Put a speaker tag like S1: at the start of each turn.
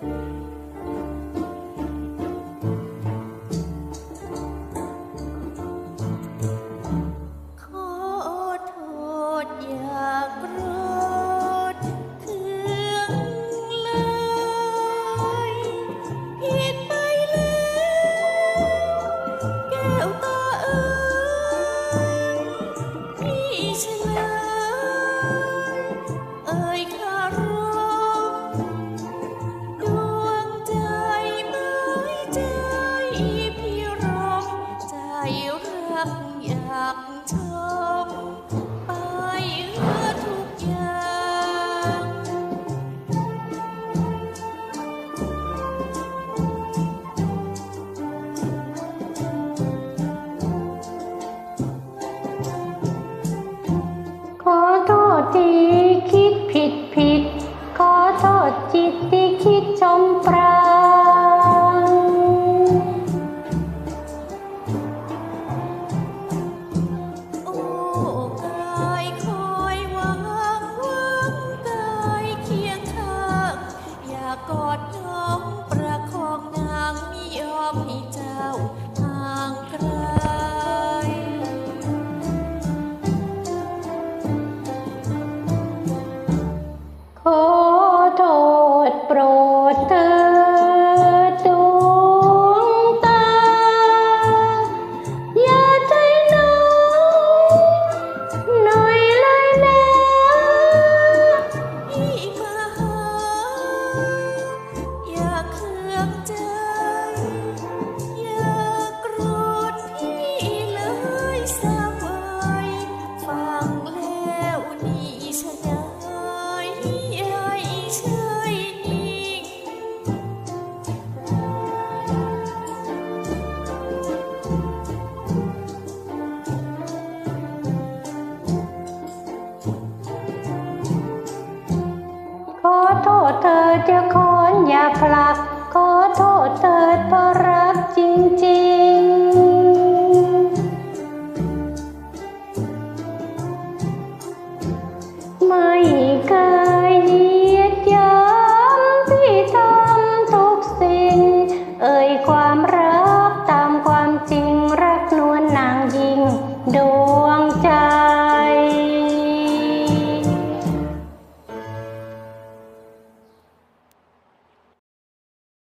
S1: Thank you. อยากเธอ
S2: จะขอนอย่าผลัก ขอโทษเถิดเพราะรักจริงๆ ไม่เคยยีดย้ำที่ทำทุกสิ่ง เอ่ยความรักตามความจริงรักนวลนางยิงดู